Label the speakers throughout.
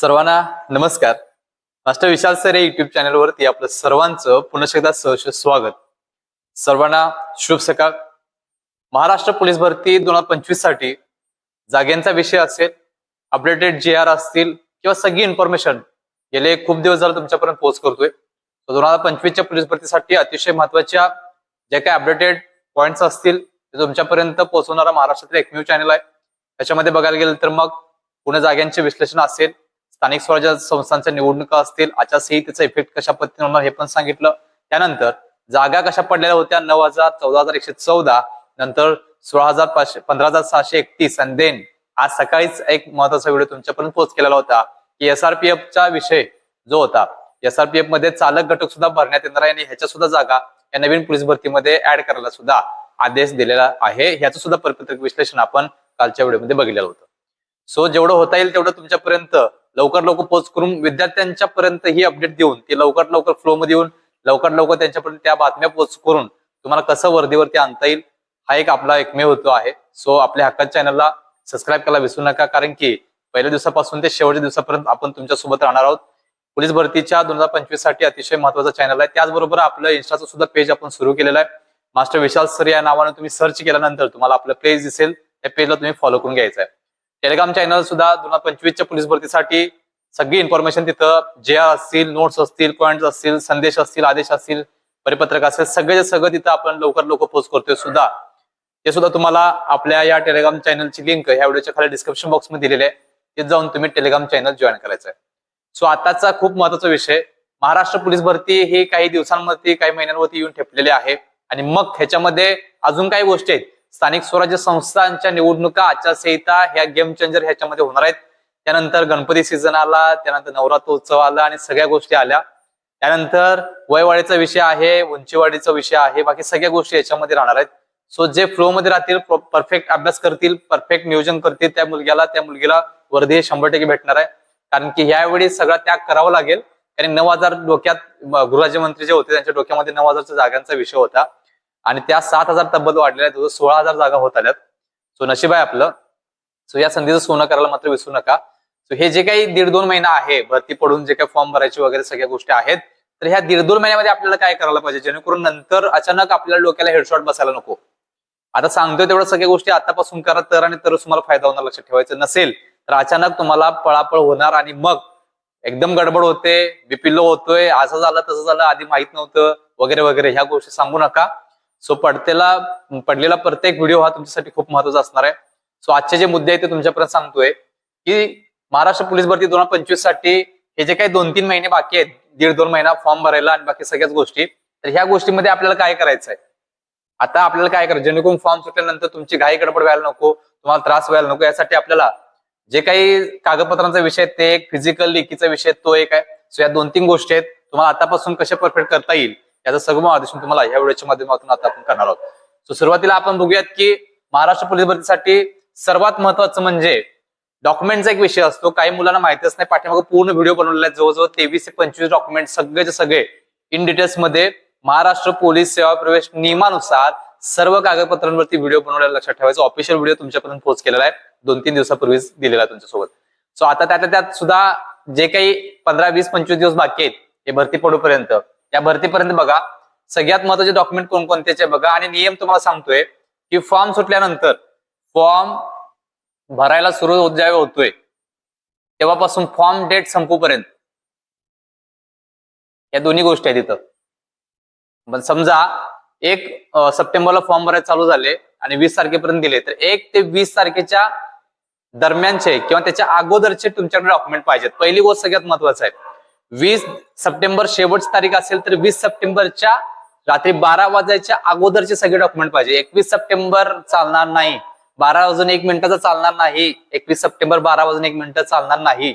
Speaker 1: सर्वांना नमस्कार. Master Vishal sir या युट्यूब चॅनलवरती आपलं सर्वांचं पुन्हा एकदा सहर्ष स्वागत. सर्वांना शुभ सकाळ. महाराष्ट्र पोलीस भरती दोन हजार पंचवीससाठी जाग्यांचा विषय असेल अपडेटेड जे आर असतील किंवा सगळी इन्फॉर्मेशन गेले खूप दिवस झालं तुमच्यापर्यंत पोहोच करतोय. दोन हजार पंचवीसच्या पोलीस भरतीसाठी अतिशय महत्त्वाच्या ज्या काही अपडेटेड पॉईंट्स असतील ते तुमच्यापर्यंत पोहोचवणारा महाराष्ट्रातील एकमेव चॅनल आहे. त्याच्यामध्ये बघायला गेलं तर मग पुणे जाग्यांचे विश्लेषण असेल स्थानिक स्वराज्य संस्थांच्या निवडणुका असतील आचारसंहितेचा इफेक्ट कशा पद्धतीने होणार हे पण सांगितलं. त्यानंतर जागा कशा पडलेल्या होत्या? नऊ हजार चौदा हजार एकशे चौदा नंतर सोळा हजार पाचशे पंधरा हजार सहाशे एकतीस आणि देन आज सकाळीच एक महत्त्वाचा व्हिडिओ तुमच्यापर्यंत पोस्ट केलेला होता की एसआरपीएफचा विषय जो होता एसआरपीएफमध्ये चालक घटक सुद्धा भरण्यात येणार आहे आणि ह्याच्या सुद्धा जागा या नवीन पोलीस भरतीमध्ये ऍड करायला सुद्धा आदेश दिलेला आहे. ह्याचं सुद्धा परिपत्रक विश्लेषण आपण कालच्या व्हिडिओमध्ये बघितलेलं होतं. सो जेवढं होता येईल तेवढं तुमच्यापर्यंत लवकर लवकर पोच करून विद्यार्थ्यांच्या पर्यंत ही अपडेट देऊन ते लवकर लवकर फ्लो मध्ये येऊन लवकर लवकर त्यांच्यापर्यंत त्या बातम्या पोच करून तुम्हाला कसं वर्दीवरती आणता येईल हा एक आपला एकमेव होतो आहे. सो आपल्या हक्कात चॅनलला सबस्क्राईब करायला विसरू नका कारण की पहिल्या दिवसापासून ते शेवटच्या दिवसापर्यंत आपण तुमच्यासोबत राहणार आहोत. पोलीस भरतीच्या दोन हजार पंचवीससाठी अतिशय महत्त्वाचा चॅनल आहे. त्याचबरोबर आपलं इन्स्टाचं सुद्धा पेज आपण सुरू केलेलं आहे. मास्टर विशाल सर या नावाने तुम्ही सर्च केल्यानंतर तुम्हाला आपलं पेज दिसेल. त्या पेजला तुम्ही फॉलो करून घ्यायचं आहे. टेलिग्राम चॅनल सुद्धा दोन हजार पंचवीसच्या पोलीस भरतीसाठी सगळी इन्फॉर्मेशन तिथं जे असतील नोट्स असतील पॉईंट असतील संदेश असतील आदेश असतील परिपत्रक असेल सगळे सगळं तिथं आपण लवकर लवकर पोस्ट करतोय सुद्धा. ते सुद्धा तुम्हाला आपल्या या टेलिग्राम चॅनलची लिंक ह्या व्हिडिओच्या खाली डिस्क्रिप्शन बॉक्समध्ये दिलेली आहे. ते जाऊन तुम्ही टेलिग्राम चॅनल जॉईन करायचं आहे. सो आताचा खूप महत्त्वाचा विषय महाराष्ट्र पोलीस भरती ही काही दिवसांवरती काही महिन्यांवरती येऊन ठेपलेली आहे. आणि मग ह्याच्यामध्ये अजून काही गोष्टी आहेत. स्थानिक स्वराज्य संस्थांच्या निवडणुका आचारसंहिता ह्या गेम चेंजर ह्याच्यामध्ये होणार आहेत. त्यानंतर गणपती सीझन आला त्यानंतर नवरात्र उत्सव आला आणि सगळ्या गोष्टी आल्या. त्यानंतर वयवाढीचा विषय आहे उंचीवाढीचा विषय आहे बाकी सगळ्या गोष्टी याच्यामध्ये राहणार आहेत. सो जे फ्लो मध्ये राहतील परफेक्ट अभ्यास करतील परफेक्ट नियोजन करतील त्या मुलग्याला त्या मुलगीला वर्धी हे शंभर टक्के भेटणार आहे. कारण की ह्यावेळी सगळा त्याग करावा लागेल. कारण नऊ हजार डोक्यात गृहराज्यमंत्री जे होते त्यांच्या डोक्यामध्ये नऊ हजारच्या जागांचा विषय होता. आणि त्या सात हजार तब्बल वाढलेल्या आहेत. सोळा हजार जागा होत आल्यात. सो नशीब आहे आपलं. सो या संधीचं सोनं करायला मात्र विसरू नका. सो हे जे काही दीड दोन महिना आहे भरती पडून जे काही फॉर्म भरायचे वगैरे सगळ्या गोष्टी आहेत तर ह्या दीड दोन महिन्यामध्ये आपल्याला काय करायला पाहिजे? जेणेकरून नंतर अचानक आपल्याला डोक्याला हेडशॉट बसायला नको. आता सांगतोय तेवढ्या सगळ्या गोष्टी आतापासून करा तर आणि तरच तुम्हाला फायदा होणार लक्षात ठेवायचं नसेल तर अचानक तुम्हाला पळापळ होणार आणि मग एकदम गडबड होते बीपी लो होतोय असं झालं तसं झालं आधी माहीत नव्हतं वगैरे वगैरे ह्या गोष्टी सांगू नका. सो पडतेला पडलेला प्रत्येक व्हिडिओ हा तुमच्यासाठी खूप महत्त्वाचा असणार आहे. सो आजचे जे मुद्दे आहेत ते तुमच्यापर्यंत सांगतोय की महाराष्ट्र पोलीस भरती दोन हजार पंचवीससाठी हे जे काही दोन तीन महिने बाकी आहेत दीड दोन महिना फॉर्म भरायला आणि बाकी सगळ्याच गोष्टी तर ह्या गोष्टीमध्ये आपल्याला काय करायचं आहे आता आपल्याला काय करायचं? जेणेकरून फॉर्म सुटल्यानंतर तुमची घाई गडबड व्हायला नको तुम्हाला त्रास व्हायला नको यासाठी आपल्याला जे काही कागदपत्रांचा विषय ते एक फिजिकल लिखीचा विषय आहे, तो एक आहे. सो या दोन तीन गोष्टी आहेत. तुम्हाला आतापासून कसे परफेक्ट करता येईल? याचं सगळं मार्गदर्शन तुम्हाला या व्हिडिओच्या माध्यमातून आता आपण करणार आहोत. सो सुरुवातीला आपण बघूयात की महाराष्ट्र पोलीस भरतीसाठी सर्वात महत्वाचं म्हणजे डॉक्युमेंटचा एक विषय असतो. काही मुलांना माहितीच नाही पाठीमागे पूर्ण व्हिडिओ बनवलेला आहे. जवळजवळ तेवीस ते पंचवीस डॉक्युमेंट सगळेचे सगळे इन डिटेल्समध्ये महाराष्ट्र पोलीस सेवा प्रवेश नियमानुसार सर्व कागदपत्रांवरती व्हिडिओ बनवलेला लक्षात ठेवायचा. ऑफिशियल व्हिडिओ तुमच्यापर्यंत पोहोच केलेला आहे. दोन तीन दिवसापूर्वीच दिलेला आहे तुमच्यासोबत. सो आता त्यातल्या त्यात सुद्धा जे काही पंधरा वीस पंचवीस दिवस बाकी आहेत हे भरती पडूपर्यंत या भरतीपर्यंत बघा. सगळ्यात महत्त्वाचे डॉक्युमेंट कोणकोणत्याचे बघा. आणि नियम तुम्हाला सांगतोय की फॉर्म सुटल्यानंतर फॉर्म भरायला सुरू ज्यावेळी होतोय तेव्हापासून फॉर्म डेट संपूपर्यंत. या दोन्ही गोष्टी आहेत तिथं पण समजा एक सप्टेंबरला फॉर्म भरायला चालू झाले आणि वीस तारखेपर्यंत दिले तर एक ते वीस तारखेच्या दरम्यानचे किंवा त्याच्या अगोदरचे तुमच्याकडे डॉक्युमेंट पाहिजेत. पहिली गोष्ट सगळ्यात महत्वाचं आहे. वीस सप्टेंबर शेवटची तारीख असेल तर वीस सप्टेंबरच्या रात्री बारा वाजायच्या अगोदरचे सगळे डॉक्युमेंट पाहिजे. एकवीस सप्टेंबर चालणार नाही. बारा वाजून एक मिनिटाचा चालणार नाही. एकवीस सप्टेंबर बारा वाजून एक मिनिटं चालणार नाही.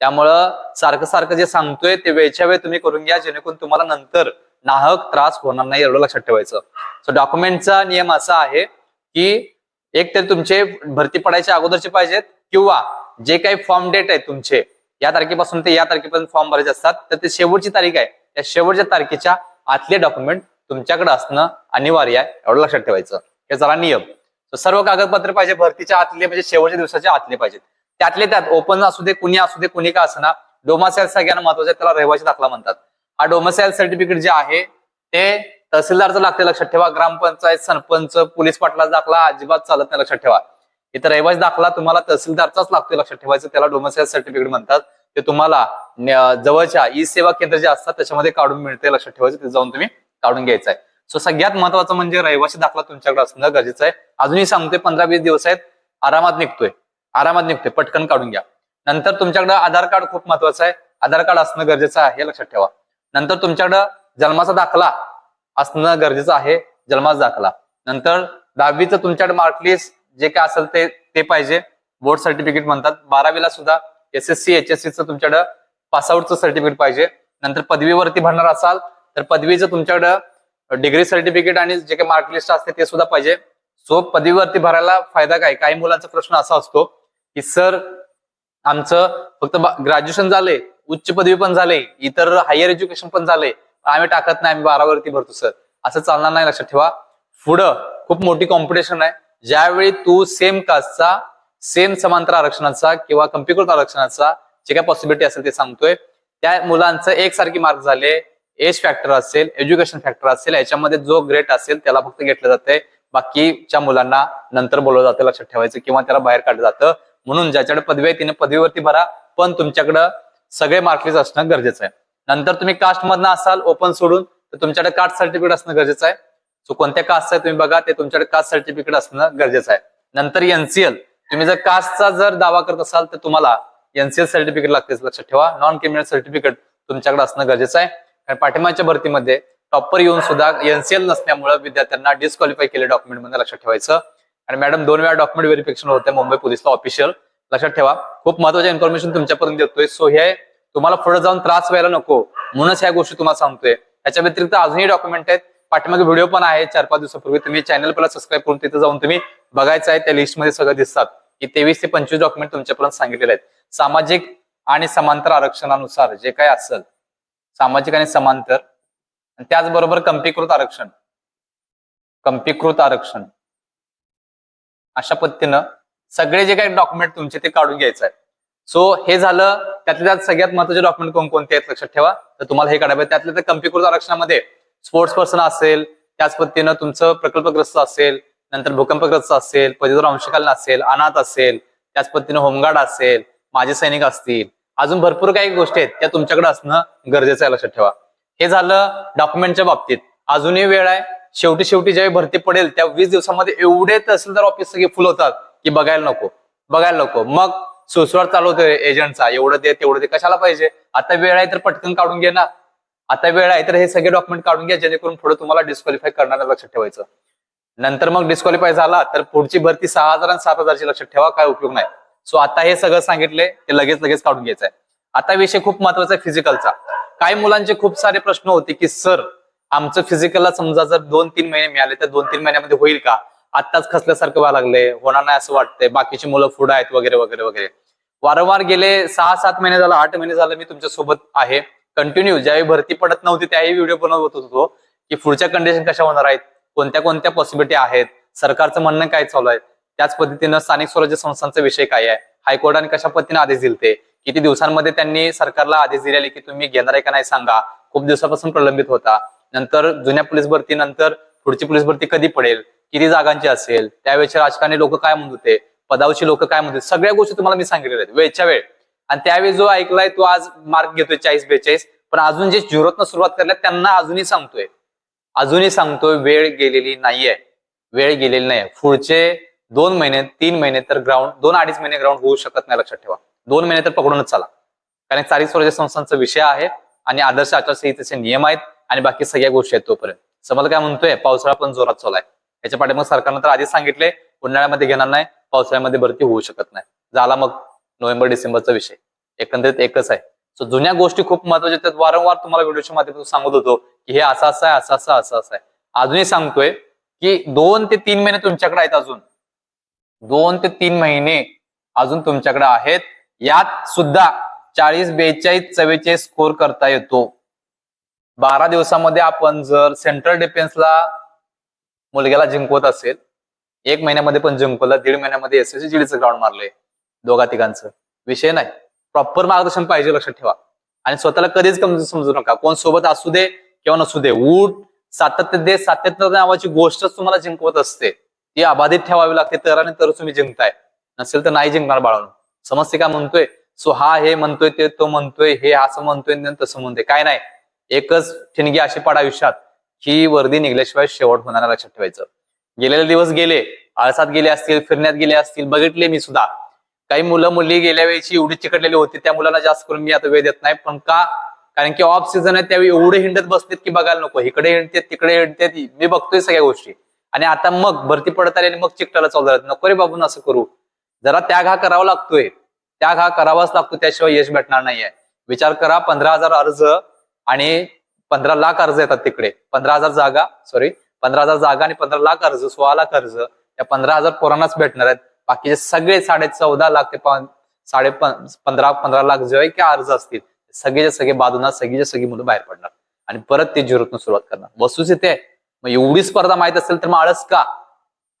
Speaker 1: त्यामुळं सारखं सारखं जे सांगतोय ते वेळच्या वेळ तुम्ही करून घ्या जेणेकरून तुम्हाला नंतर नाहक त्रास होणार नाही एवढं लक्षात ठेवायचं. सो डॉक्युमेंटचा नियम असा आहे की एक तर तुमचे भरती पडायच्या अगोदरचे पाहिजेत किंवा जे काही फॉर्म डेट आहे तुमचे या तारखेपासून ते या तारखेपर्यंत फॉर्म भरायचे असतात. तर ते शेवटची तारीख आहे. त्या शेवटच्या तारखेच्या आतले डॉक्युमेंट तुमच्याकडे असणं अनिवार्य आहे एवढं लक्षात ठेवायचं. हे जरा नियम. सर्व कागदपत्र पाहिजे भरतीच्या आतले म्हणजे शेवटच्या दिवसाच्या आतले पाहिजेत. त्यातले त्यात ओपन असू दे कुणी असू दे कुणी का असणार डोमासाईल सगळ्यांना महत्वाचं आहे त्याला रहिवासी दाखला म्हणतात. हा डोमासेल सर्टिफिकेट जे आहे ते तहसीलदारचं लागते लक्षात ठेवा. ग्रामपंचायत सरपंच पोलीस पाटलाचा दाखला अजिबात चालत नाही लक्षात ठेवा. इथं रहिवासी दाखला तुम्हाला तहसीलदारचाच लागतोय लक्षात ठेवायचं. त्याला डोमासाईल सर्टिफिकेट म्हणतात. ते तुम्हाला जवळच्या ई सेवा केंद्र जे असतात त्याच्यामध्ये काढून मिळते लक्षात ठेवायचं. ते जाऊन तुम्ही काढून घ्यायचं आहे. सो सगळ्यात महत्वाचं म्हणजे रहिवासी दाखला तुमच्याकडे असणं गरजेचं आहे. अजूनही सांगतोय पंधरा वीस दिवस आहेत. आरामात निघतोय. आरामात निघतोय. पटकन काढून घ्या. नंतर तुमच्याकडे आधार कार्ड खूप महत्वाचं आहे. आधार कार्ड असणं गरजेचं आहे हे लक्षात ठेवा. नंतर तुमच्याकडं जन्माचा दाखला असणं गरजेचं आहे जन्माचा दाखला. नंतर दहावीचं तुमच्याकडे मार्कलिस्ट जे काय असेल ते ते पाहिजे. बोर्ड सर्टिफिकेट म्हणतात. बारावीला सुद्धा S S C H S सीचं तुमच्याकडं पासआउटचं सर्टिफिकेट पाहिजे. नंतर पदवीवरती भरणार असाल तर पदवीचं तुमच्याकडं डिग्री सर्टिफिकेट आणि जे काही मार्कलिस्ट असते ते सुद्धा पाहिजे. सो पदवीवरती भरायला फायदा काय? काही मुलांचा प्रश्न असा असतो की सर आमचं फक्त ग्रॅज्युएशन झालंय उच्च पदवी पण झाले इतर हायर एज्युकेशन पण झालंय आम्ही टाकत नाही आम्ही बारावरती भरतो सर. असं चालणार नाही लक्षात ठेवा. पुढं खूप मोठी कॉम्पिटिशन आहे. ज्यावेळी तू सेम कास्टचा सेम समांतर आरक्षणाचा किंवा कम्प्युटर आरक्षणाचा जे काय पॉसिबिलिटी असेल ते सांगतोय. त्या मुलांचं एकसारखी मार्क झाले एज फॅक्टर असेल एज्युकेशन फॅक्टर असेल याच्यामध्ये जो ग्रेट असेल त्याला फक्त घेतलं जाते बाकीच्या मुलांना नंतर बोलवलं जातं लक्षात ठेवायचं किंवा त्याला बाहेर काढलं जातं. म्हणून ज्याच्याकडे पदवी आहे तिने पदवीवरती भरा पण तुमच्याकडं सगळे मार्कलिस्ट असणं गरजेचं आहे. नंतर तुम्ही कास्ट मधनं असाल ओपन सोडून तर तुमच्याकडे कास्ट सर्टिफिकेट असणं गरजेचं आहे. सो कोणत्या कास्ट आहे तुम्ही बघा ते तुमच्याकडे कास्ट सर्टिफिकेट असणं गरजेचं आहे. नंतर एनसीएल तुम्ही जर कास्टचा जर दावा करत असाल तर तुम्हाला एनसीएल सर्टिफिकेट लागते लक्षात ठेवा. नॉन क्रिमिनल सर्टिफिकेट तुमच्याकडे असणं गरजेचं आहे. कारण पाठिंबाच्या भरतीमध्ये टॉपर येऊन सुद्धा एनसीएल नसल्यामुळे विद्यार्थ्यांना डिस्क्वालिफाय केले डॉक्युमेंटमध्ये लक्षात ठेवायचं. आणि मॅडम दोन वेळा डॉक्युमेंट व्हेरिफिकेशन होते मुंबई पोलिसला ऑफिशियल लक्षात ठेवा. खूप महत्त्वाच्या इन्फॉर्मेशन तुमच्यापर्यंत देतोय. सो हे तुम्हाला पुढे जाऊन त्रास व्हायला नको. म्हणूनच ह्या गोष्टी तुम्हाला सांगतोय. त्याच्या व्यतिरिक्त अजूनही डॉक्युमेंट आहेत. पाठीमागे व्हिडिओ पण आहे. चार पाच दिवसापूर्वी तुम्ही चॅनल पहिला सबस्क्राईब करून तिथे जाऊन तुम्ही बघायचं आहे. त्या लिस्टमध्ये सगळं दिसतात. की तेवीस ते पंचवीस डॉक्युमेंट तुमच्यापर्यंत सांगितलेले आहेत. सामाजिक आणि समांतर आरक्षणानुसार जे काय असेल सामाजिक आणि समांतर आणि त्याचबरोबर कंपीकृत आरक्षण. कंपीकृत आरक्षण. अशा पद्धतीनं सगळे जे काही डॉक्युमेंट तुमचे ते काढून घ्यायचं आहे. सो हे झालं. त्यातल्या त्यात सगळ्यात महत्त्वाचे डॉक्युमेंट कोणकोणते आहेत? लक्षात ठेवा. तर तुम्हाला हे काढावे त्यातल्या त्या कंपीकृत आरक्षणामध्ये स्पोर्ट्स पर्सन असेल त्याच पद्धतीनं तुमचं प्रकल्पग्रस्त असेल नंतर भूकंपग्रस्त असेल पदवीधर अंशकालीन असेल अनाथ असेल त्याच पद्धतीनं होमगार्ड असेल माजी सैनिक असतील अजून भरपूर काही गोष्टी आहेत त्या तुमच्याकडे असणं गरजेचं आहे लक्षात ठेवा. हे झालं डॉक्युमेंटच्या बाबतीत. अजूनही वेळ आहे. शेवटी शेवटी ज्यावेळी भरती पडेल त्या वीस दिवसामध्ये एवढे तहसीलदार ऑफिस सगळे फुल होतात की बघायला नको. बघायला नको. मग सुसवार चालू एजंटचा एवढं दे तेवढं दे. कशाला पाहिजे? आता वेळ आहे तर पटकन काढून घे ना. आता वेळ आहे तर हे सगळे डॉक्युमेंट काढून घ्या जेणेकरून पुढे तुम्हाला डिस्क्वालिफाय करणार लक्षात ठेवायचं. नंतर मग डिस्क्वालिफाय झाला तर पुढची भरती सहा हजार आणि सात हजारची लक्षात ठेवा काय उपयोग नाही. सो आता हे सगळं सांगितले ते लगेच लगेच काढून घ्यायचं आहे आता विषय खूप महत्त्वाचा आहे फिजिकलचा काही मुलांचे खूप सारे प्रश्न होते की सर आमचं फिजिकलला समजा जर दोन तीन महिने मिळाले तर दोन तीन महिन्यामध्ये होईल का? आत्ताच खसल्यासारखं व्हायला लागले होणार नाही असं वाटतंय बाकीची मुलं पुढे आहेत वगैरे वगैरे वगैरे. वारंवार गेले सहा सात महिने झालं आठ महिने झालं मी तुमच्यासोबत आहे. कंटिन्यू ज्यावेळी भरती पडत नव्हती त्याही व्हिडिओ बनवत होतो की पुढच्या कंडिशन कशा होणार आहेत कोणत्या कोणत्या पॉसिबिलिटी आहेत सरकारचं म्हणणं काय चालू आहे त्याच पद्धतीनं स्थानिक स्वराज्य संस्थांचा विषय काय आहे हायकोर्टाने कशा पद्धतीने आदेश दिलते किती दिवसांमध्ये त्यांनी सरकारला आदेश दिलेले की तुम्ही घेणार आहे का नाही सांगा खूप दिवसापासून प्रलंबित होता. नंतर जुन्या पोलीस भरती नंतर पुढची पोलीस भरती कधी पडेल किती जागांची असेल त्यावेळेचे राजकारणी लोक काय म्हणत होते पदावची लोक काय म्हणत होते सगळ्या गोष्टी तुम्हाला मी सांगितलेल्या आहेत. वेळच्या वेळ. आणि त्यावेळी जो ऐकलाय तो आज मार्क घेतोय चाळीस बेचाळीस. पण अजून जे झिरोतनं सुरुवात करल्या त्यांना अजूनही सांगतोय. अजूनही सांगतोय वेळ गेलेली नाहीये. वेळ गेलेली नाही पुढचे दोन महिने तीन महिने तर ग्राउंड दोन अडीच महिने ग्राउंड होऊ शकत नाही लक्षात ठेवा. दोन महिने तर पकडूनच चला. कारण चारिक स्वराज्य संस्थांचा विषय आहे आणि आदर्श आचारसंहितेचे नियम आहेत आणि बाकी सगळ्या गोष्टी आहेत तोपर्यंत. समजा काय म्हणतोय पावसाळा पण जोरात चालू आहे. याच्या पाठीमाग सरकारनं तर आधीच सांगितले उन्हाळ्यामध्ये घेणार नाही पावसाळ्यामध्ये भरती होऊ शकत नाही. झाला मग नोव्हेंबर डिसेंबरचा विषय. एकंदरीत एकच आहे. सो जुन्या गोष्टी खूप महत्त्वाच्या त्यात वारंवार तुम्हाला व्हिडिओच्या माध्यमातून सांगत होतो की हे असं असं आहे असं असं असं असं आहे. अजूनही सांगतोय की दोन ते तीन महिने तुमच्याकडे आहेत अजून. दोन ते तीन महिने अजून तुमच्याकडे आहेत. यात सुद्धा चाळीस बेचाळीस चव्वेचाळीस स्कोर करता येतो. बारा दिवसामध्ये आपण जर सेंट्रल डिफेन्सला मुलग्याला जिंकवत असेल एक महिन्यामध्ये पण जिंकवलं दीड महिन्यामध्ये एस एस जीडीचं ग्राउंड मारले दोघा तिघांचं विषय नाही. प्रॉपर मार्गदर्शन पाहिजे लक्षात ठेवा. आणि स्वतःला कधीच कमजोर समजू नका. कोण सोबत असू दे किंवा नसू दे. उठ सातत्य दे. सातत्य नावाची गोष्टच तुम्हाला जिंकवत असते. ती अबाधित ठेवावी लागते. तर आणि तर तुम्ही जिंकताय. नसेल तर नाही जिंकणार बाळांनो. समजते का म्हणतोय? सो हा हे म्हणतोय ते तो म्हणतोय हे असं म्हणतोय तसं म्हणतोय. काय नाही. एकच ठिणगी अशी पाड आयुष्यात. ही वर्दी निघल्याशिवाय शेवट होणार लक्षात ठेवायचं. गेलेले दिवस गेले. आळसात गेले असतील फिरण्यात गेले असतील. बघितले मी सुद्धा. काही मुलं मुली गेल्या वेळेची एवढी चिकटलेली होती त्या मुलांना जास्त करून मी आता वेळ देत नाही. पण का? कारण की ऑफ सीझन आहे त्यावेळी एवढे हिंडत बसलेत की बघायला नको. इकडे हिंडते तिकडे हिंडते मी बघतोय सगळ्या गोष्टी. आणि आता मग भरती पडत आली आणि मग चिकटायला चालू झालं. नको रे बाबून असं करू. जरा त्याग हा करावा लागतोय. त्याग हा करावाच लागतो त्याशिवाय यश भेटणार नाहीये. विचार करा पंधरा हजार अर्ज आणि पंधरा लाख अर्ज येतात तिकडे. पंधरा हजार जागा सॉरी पंधरा हजार जागा आणि पंधरा लाख अर्ज सोळा लाख अर्ज. या पंधरा हजार पोरांनाच भेटणार आहेत. बाकीचे सगळे साडे चौदा लाख ते साडे पंधरा पंधरा लाख जे काही अर्ज असतील. सगळेचे सगळे बाजूना सगळीचे सगळी मुलं बाहेर पडणार. आणि परत ते झिरोतून सुरुवात करणार. वस्तूच इथे मग एवढी स्पर्धा माहीत असेल तर मग आळस का?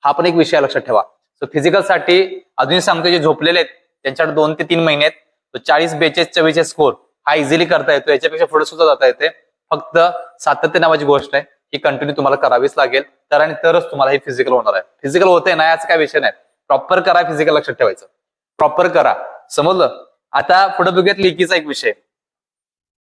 Speaker 1: हा पण एक विषय लक्षात ठेवा. सो फिजिकलसाठी अजूनही सांगतो जे झोपलेले आहेत त्यांच्याकडे दोन ते तीन महिने आहेत. चाळीस बेचाळीस चव्वेचाळीस स्कोर हा इझिली करता येतो. याच्यापेक्षा पुढे सुद्धा जाता येते. फक्त सातत्य नावाची गोष्ट आहे. ही कंटिन्यू तुम्हाला करावीच लागेल. तर आणि तरच तुम्हाला हे फिजिकल होणार आहे. फिजिकल होते नाही याचा काय विषय नाही. प्रॉपर करा फिजिकल लक्षात ठेवायचं. प्रॉपर करा. समजलं? आता पुढे बघूयात लेकीचा एक विषय.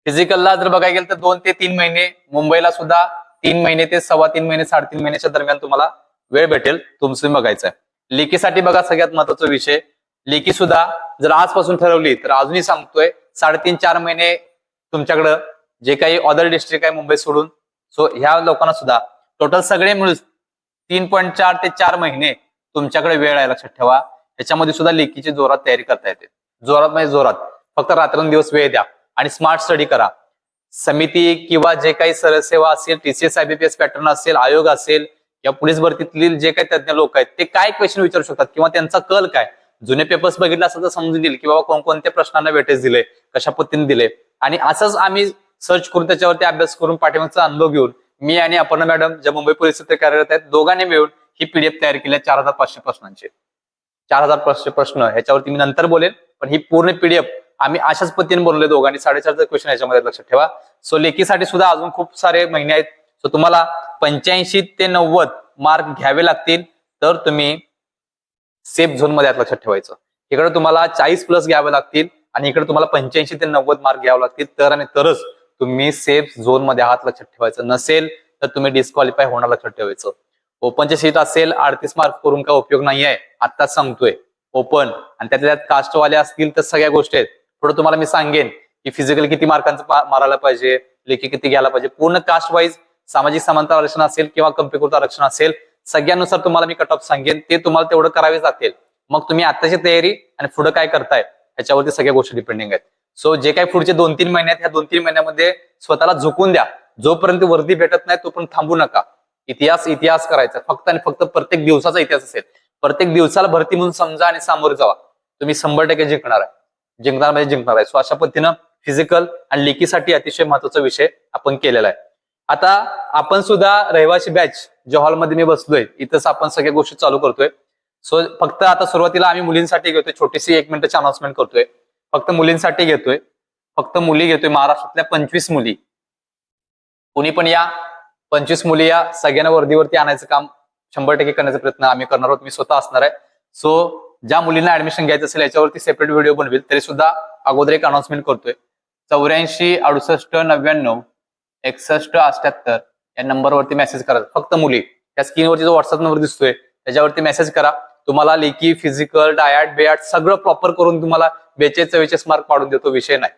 Speaker 1: फिजिकलला जर बघायला गेलं तर दोन ते तीन महिने मुंबईला सुद्धा तीन महिने ते सव्वा तीन महिने साडेतीन महिन्याच्या दरम्यान तुम्हाला वेळ भेटेल तुमचं बघायचं. आहे लेकीसाठी बघा सगळ्यात महत्त्वाचा विषय. लेकी सुद्धा जर आजपासून ठरवली तर अजूनही सांगतोय साडेतीन चार महिने तुमच्याकडं जे काही अदर डिस्ट्रिक्ट आहे मुंबई सोडून सो ह्या लोकांना सुद्धा. टोटल सगळे मिळून तीन पॉईंट चार ते चार महिने तुमच्याकडे वेळ आहे लक्षात ठेवा. याच्यामध्ये सुद्धा लेखीची जोरात तयारी करता येते. जोरात म्हणजे जोरात. फक्त रात्रंदिवस वेळ द्या आणि स्मार्ट स्टडी करा. समिती किंवा जे काही सरसेवा असेल टीसीएस आयबीपीएस पॅटर्न असेल आयोग असेल या पोलीस भरतीतील जे काही तज्ञ लोक आहेत ते काय क्वेश्चन विचारू शकतात किंवा त्यांचा कल काय? जुने पेपर्स बघितले असं तर समजून येईल की बाबा कोणकोणत्या प्रश्नांना वेटेज दिले कशा पद्धतीने दिले. आणि असंच आम्ही सर्च करून त्याच्यावरती अभ्यास करून पाठिंबाचा अनुभव घेऊन मी आणि अपर्णा मॅडम ज्या मुंबई पोलीस कार्यरत आहेत दोघांनी मिळून ही पीडीएफ तयार केली आहे चार हजार पाचशे प्रश्नांची. चार हजार पाचशे प्रश्न ह्याच्यावरती मी नंतर बोलेन पण ही पूर्ण पीडीएफ आम्ही अशाच पद्धतीने बनवले दोघांनी साडेचारचा क्वेश्चन याच्यामध्ये लक्षात ठेवा. सो लेखीसाठी सुद्धा अजून खूप सारे महिने आहेत. सो तुम्हाला पंच्याऐंशी ते नव्वद मार्क घ्यावे लागतील तर तुम्ही सेफ झोनमध्ये आत लक्षात ठेवायचं. इकडे तुम्हाला चाळीस प्लस घ्यावे लागतील आणि इकडे तुम्हाला पंच्याऐंशी ते नव्वद मार्क घ्यावे लागतील तर आणि तरच तुम्ही सेफ झोनमध्ये आहात लक्षात ठेवायचं नसेल तर तुम्ही डिस्क्वालिफाय होणार लक्षात ठेवायचं. ओपनचे सीट असेल अडतीस मार्क करून काय उपयोग नाहीये. आत्ताच सांगतोय. ओपन आणि त्यातल्या त्यात कास्टवाले असतील तर सगळ्या गोष्टी आहेत. थोडं तुम्हाला मी सांगेन की फिजिकल किती मार्कांचं मारायला पाहिजे लेखी किती घ्यायला पाहिजे. पूर्ण कास्ट वाईज सामाजिक समानता आरक्षण असेल किंवा कम्प्युटर आरक्षण असेल सगळ्यानुसार तुम्हाला मी कट ऑफ सांगेन. ते तुम्हाला तेवढं करावेच लागतील मग तुम्ही आत्ताची तयारी आणि पुढे काय करताय ह्याच्यावरती सगळ्या गोष्टी डिपेंडिंग आहेत. सो जे काही पुढचे दोन तीन महिन्यात ह्या दोन तीन महिन्यामध्ये स्वतःला झुकून द्या. जोपर्यंत वर्दी भेटत नाही तोपर्यंत थांबू नका. इतिहास इतिहास करायचा. फक्त आणि फक्त प्रत्येक दिवसाचा इतिहास असेल. प्रत्येक दिवसाला भरती म्हणून समजा आणि सामोरे जावा. तुम्ही शंभर टक्के जिंकणार आहे. जिंकणार म्हणजे जिंकणार आहे. सो अशा पद्धतीनं फिजिकल आणि लेखीसाठी अतिशय महत्त्वाचा विषय आपण केलेला आहे. आता आपण सुद्धा रहिवासी बॅच ज्या हॉलमध्ये मी बसलोय इथंच आपण सगळ्या गोष्टी चालू करतोय. सो फक्त आता सुरुवातीला आम्ही मुलींसाठी घेतोय छोटीशी एक मिनिटाची अनाउन्समेंट करतोय. फक्त मुलींसाठी घेतोय. फक्त मुली घेतोय. महाराष्ट्रातल्या पंचवीस मुली. कुणी पण या पंचवीस मुली या सगळ्यांना वर्दीवरती आणायचं काम शंभर टक्के करण्याचा प्रयत्न आम्ही करणार आहोत. मी स्वतः असणार आहे. सो ज्या मुलींना ऍडमिशन घ्यायचं असेल याच्यावरती सेपरेट व्हिडिओ बनवेल. तरी सुद्धा अगोदर एक अनाउन्समेंट करतोय. चौऱ्याऐंशी अडुसष्ट नव्याण्णव एकसष्ट अठ्याहत्तर या नंबरवरती मेसेज करा. फक्त मुली. त्या स्क्रीनवरती जो व्हॉट्सअप नंबर दिसतोय त्याच्यावरती मेसेज करा. तुम्हाला लेखी फिजिकल डायट बेआट सगळं प्रॉपर करून तुम्हाला बेचाळीस चव्वेचाळीस मार्क पाडून देतो. विषय नाही.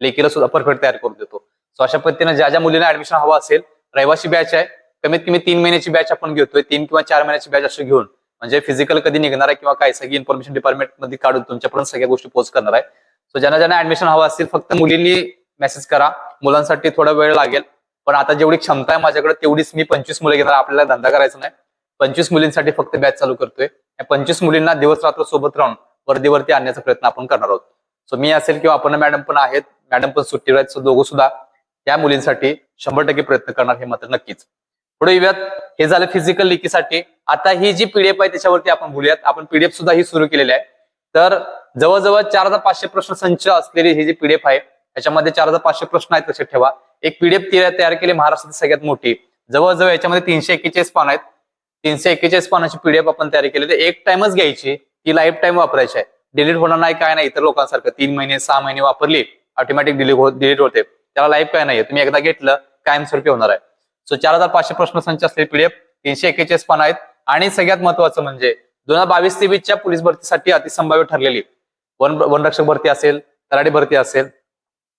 Speaker 1: लेखीला सुद्धा परफेक्ट तयार करून देतो. सो अशा पद्धतीने ज्या ज्या मुलींना ऍडमिशन हवं असेल रहिवासी बॅच आहे. कमीत कमी तीन महिन्याची बॅच आपण घेतोय. तीन किंवा चार महिन्याची बॅच असं घेऊन म्हणजे फिजिकल कधी निघणार आहे किंवा काय सगळी इन्फॉर्मेशन डिपार्टमेंटमध्ये काढून तुमच्यापर्यंत सगळ्या गोष्टी पोस्ट करणार आहे. सो ज्यांना ज्यांना ऍडमिशन हवं असतील फक्त मुलींनी मेसेज करा. मुलांसाठी थोडा वेळ लागेल. पण आता जेवढी क्षमता आहे माझ्याकडे तेवढीच मी पंचवीस मुलं घेणार. आपल्याला धंदा करायचा नाही. पंचवीस मुलींसाठी फक्त बॅच चालू करतोय. या पंचवीस मुलींना दिवस रात्र सोबत राहून वर्दीवरती आणण्याचा प्रयत्न आपण करणार आहोत. सो मी असेल किंवा आपण मॅडम पण आहेत. मॅडम पण सुट्टीवर आहेत. सो दोघं सुद्धा या मुलींसाठी शंभर टक्के प्रयत्न करणार हे मात्र नक्कीच. पुढे येऊयात. हे झालं फिजिकल लिकीसाठी आता ही जी पीडीएफ आहे त्याच्यावरती आपण बोलूयात. आपण पीडीएफ सुद्धा ही सुरू केलेली आहे. तर जवळजवळ चार हजार पाचशे प्रश्न संच असलेली ही जी पीडीएफ आहे याच्यामध्ये चार हजार पाचशे प्रश्न आहेत लक्षात ठेवा. एक पीडीएफ तयार केली महाराष्ट्रातील सगळ्यात मोठी. जवळजवळ याच्यामध्ये तीनशे एक्केचाळीस पान आहेत. तीनशे एक्केचाळीस पानाची पीडीएफ आपण तयार केली तर एक टाइमच घ्यायची. ती लाईफ टाइम वापरायची आहे. डिलीट होणार नाही काय नाही इतर लोकांसारखं. तीन महिने सहा महिने वापरली ऑटोमॅटिक डिलीट डिलीट होते. त्याला लाईफ काय नाही तुम्ही एकदा घेतलं कायमस्वरूपी होणार आहे. सो चार हजार पाचशे प्रश्न संच असले पीडीएफ तीनशे एक्केचाळीस पान आहेत. आणि सगळ्यात महत्वाचं म्हणजे दोन हजार बावीस तेवीसच्या पोलीस भरतीसाठी अतिसंभाव्य ठरलेली. वन वनरक्षक भरती असेल तलाठी भरती असेल.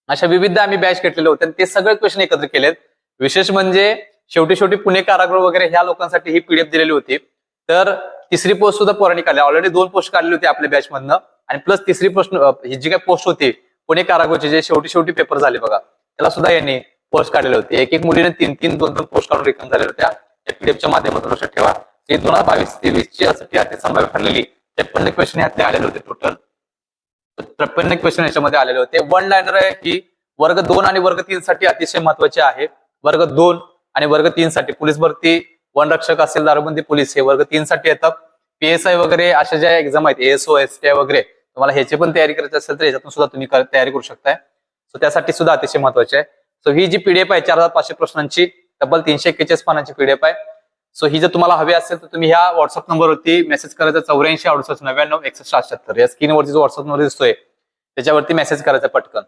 Speaker 1: अशा विविध आम्ही बॅच घेतलेले होते आणि ते सगळे क्वेश्चन एकत्र केलेत. विशेष म्हणजे शेवटी शेवटी पुणे कारागृह वगैरे ह्या लोकांसाठी ही पीडीएफ दिलेली होती. तर तिसरी पोस्ट सुद्धा पौराणिक आली ऑलरेडी दोन पोस्ट काढली होती आपल्या बॅच मधनं. आणि प्लस तिसरी प्रश्न ही जी काही पोस्ट होती पुणे कारागृहची जे शेवटी शेवटी पेपर झाले बघा. त्याला सुद्धा यांनी पोस्ट काढलेले होते. एक एक मुलीने तीन तीन दोन दोन पोस्ट काढून रिकाम झालेल्या होत्या. एपीडीएफच्या माध्यमातून लक्षात ठेवा. ते दोन हजार बावीस तेवीस ची यासाठी अति संभाव्य ठरलेली. त्रेपन्न क्वेश्चन यातले आलेले होते टोटल त्रेपन्न क्वेश्चन याच्यामध्ये आलेले होते. वन लाईनर आहे की वर्ग दोन आणि वर्ग तीन साठी अतिशय महत्त्वाचे आहे. वर्ग दोन आणि वर्ग तीन साठी पोलीस भरती वनरक्षक असेल दारूबंदी पोलीस हे वर्ग तीन साठी येतात. पीएसआय वगैरे अशा ज्या एक्झाम आहेत एएसओ एस टी वगैरे तुम्हाला ह्याची पण तयारी करायची असेल तर याच्यातून सुद्धा तुम्ही तयारी करू शकताय. सो त्यासाठी सुद्धा अतिशय महत्त्वाचे आहे. सो ही जी पीडीएफ आहे चार हजार पाचशे प्रश्नांची तब्बल तीनशे एक्केचाळीस पानाची पीडीएफ आहे. सो ही जर तुम्हाला हवी असेल तर तुम्ही ह्या व्हॉट्सअप नंबरवरती मेसेज करायचा चौऱ्याऐंशी अडुसष्ट नव्याण्णव एकसष्ट अठ्याहत्तर. या स्क्रीनवरती जो व्हॉट्सअप नंबर दिसतोय त्याच्यावरती मेसेज करायचा पटकन.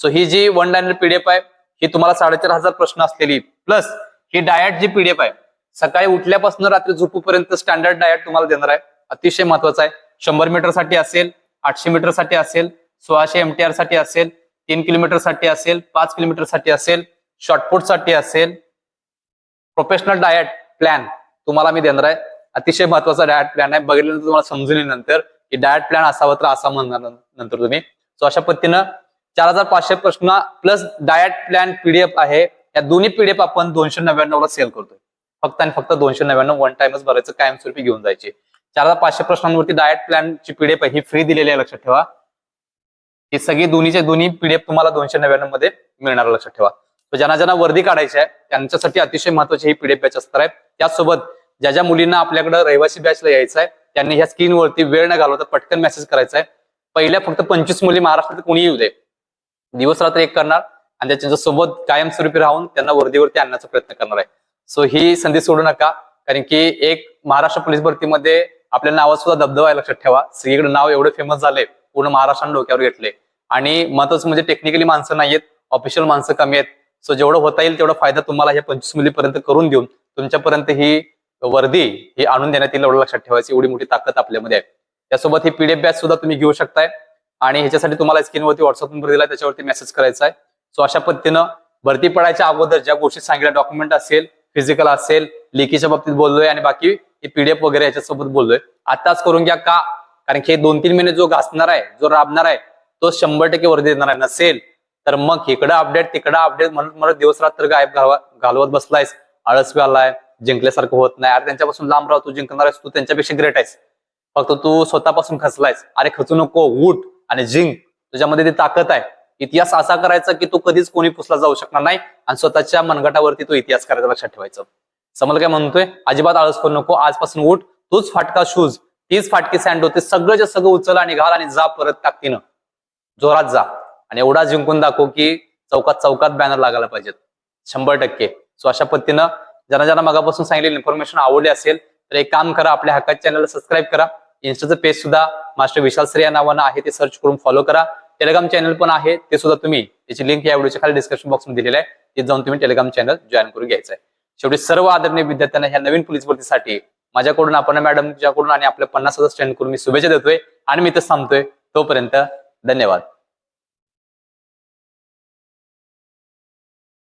Speaker 1: सो ही जी वन लाईनर पीडीएफ आहे ही तुम्हाला साडेचार हजार प्रश्न असलेली प्लस ही डायट जी पीडीएफ आहे सकाळी उठल्यापासून रात्री झोपूपर्यंत स्टँडर्ड डायट तुम्हाला देणार आहे. अतिशय महत्त्वाचा आहे. शंभर मीटरसाठी असेल आठशे मीटरसाठी असेल सोळाशे एमटीआरसाठी असेल तीन किलोमीटरसाठी असेल पाच किलोमीटरसाठी असेल शॉर्टपुटसाठी असेल प्रोफेशनल डायट प्लॅन तुम्हाला मी देणार आहे. अतिशय महत्त्वाचा डायट प्लॅन आहे. बघितल्यानंतर तुम्हाला समजून येईल नंतर की डायट प्लॅन असावा तर असा म्हणणार नंतर तुम्ही. सो अशा पद्धतीनं चार हजार पाचशे प्रश्न प्लस डायट प्लॅन पीडीएफ आहे. या दोन्ही पीडीएफ आपण दोनशे नव्याण्णव ला सेल करतोय. फक्त आणि फक्त दोनशे नव्याण्णव वन टाइमच भरायचं कायमस्वरूपी घेऊन जायचे. चार हजार पाचशे प्रश्नांवरती डायट प्लॅनची पीडीएफ ही फ्री दिलेली आहे लक्षात ठेवा. ही सगळी दोन्हीचे दोन्ही पीडीएफ तुम्हाला दोनशे नव्याण्णवमध्ये मिळणार लक्षात ठेवा. ज्यांना ज्यांना वर्दी काढायची आहे त्यांच्यासाठी अतिशय महत्वाची ही पीडीएफ बॅच असणार आहे त्याचसोबत ज्या ज्या मुलींना आपल्याकडे रहिवासी बॅचला यायचं आहे त्यांनी ह्या स्क्रीनवरती वेळ न घालवता पटकन मेसेज करायचा आहे. पहिल्या फक्त पंचवीस मुली महाराष्ट्रात कोणी येऊ दे. दिवस रात्र एक करणार आणि त्याच्या सोबत कायमस्वरूपी राहून त्यांना वर्दीवरती आणण्याचा प्रयत्न करणार आहे. सो ही संधी सोडू नका कारण की एक महाराष्ट्र पोलीस भरतीमध्ये आपल्या नावात सुद्धा दबदबा आहे लक्षात ठेवा. सगळीकडे नाव एवढे फेमस झाले पूर्ण महाराष्ट्राने डोक्यावर घेतले. आणि महत्वाचं म्हणजे टेक्निकली माणसं नाहीयेत ऑफिशियल माणसं कमी आहेत. सो जेवढं होता येईल तेवढा फायदा तुम्हाला ह्या पंचवीस मुलीपर्यंत करून देऊन तुमच्यापर्यंत ही वर्दी ही आणून देण्यात येईल एवढं लक्षात ठेवायची. एवढी मोठी ताकद आपल्यामध्ये आहे. त्यासोबत ही पीडीएफ बॅच सुद्धा तुम्ही घेऊ शकताय. आणि ह्याच्यासाठी तुम्हाला स्क्रीनवरती व्हॉट्सअप नंबर दिला त्याच्यावरती मेसेज करायचा आहे. सो अशा पद्धतीनं भरती पडायच्या अगोदर ज्या गोष्टी सांगितल्या डॉक्युमेंट असेल फिजिकल असेल लेखीच्या बाबतीत बोललोय आणि बाकी पीडीएफ वगैरे याच्यासोबत बोललोय. आताच करून घ्या का? कारण की हे दोन तीन महिने जो घासणार आहे जो राबणार आहे तो शंभर टक्के वर्दी देणार आहे. नसेल तर मग इकडं अपडेट तिकडं अपडेट म्हणून मला दिवस रात्र गायब घालवत बसलायस आळस आलाय जिंकल्यासारखं होत नाही. अरे त्यांच्यापासून लांब राह तू जिंकणार आहेस तू त्यांच्यापेक्षा ग्रेट आहेस. फक्त तू स्वतःपासून खचलायस. अरे खचू नको उठ आणि जिंक. तुझ्यामध्ये ती ताकद आहे. इतिहास असा करायचा की तो कधीच कोणी पुसला जाऊ शकणार नाही आणि स्वतःच्या मनगटावरती तो इतिहास करायचा लक्षात ठेवायचं. समज काय म्हणतोय? अजिबात आळस करू नको आजपासून उठ तूच फाटका शूज. तीच फाटकी सँड होते. सगळं सगळं उचल आणि घाल आणि जा परत ताकदीनं जोरात जा. आणि एवढा जिंकून दाखव की चौकात चौकात बॅनर लागायला पाहिजेत. शंभर टक्के. सो अशा पद्धतीनं ज्यांना ज्यांना मगापासून सांगितलेली इन्फॉर्मेशन आवडली असेल तर एक काम करा आपल्या हक्काच्या चॅनलला सबस्क्राईब करा. इन्स्टाचं पेज सुद्धा मास्टर विशाल सर या नावानं आहे ते सर्च करून फॉलो करा. टेलिग्राम चॅनल पण आहे ते सुद्धा तुम्ही त्याची लिंक या व्हिडिओच्या खाली डिस्क्रिप्शन बॉक्समध्ये दिलेली आहे. ते जाऊन तुम्ही टेलिग्राम चॅनल जॉईन करून घ्यायचं आहे. शेवटी सर्व आदरणीय विद्यार्थ्यांना ह्या नवीन पोलीस भरतीसाठी माझ्याकडून आपण मॅडमच्याकडून आणि आपल्या पन्नास हजार स्टँड करून मी शुभेच्छा देतोय आणि मी इथं थांबतोय. तोपर्यंत धन्यवाद.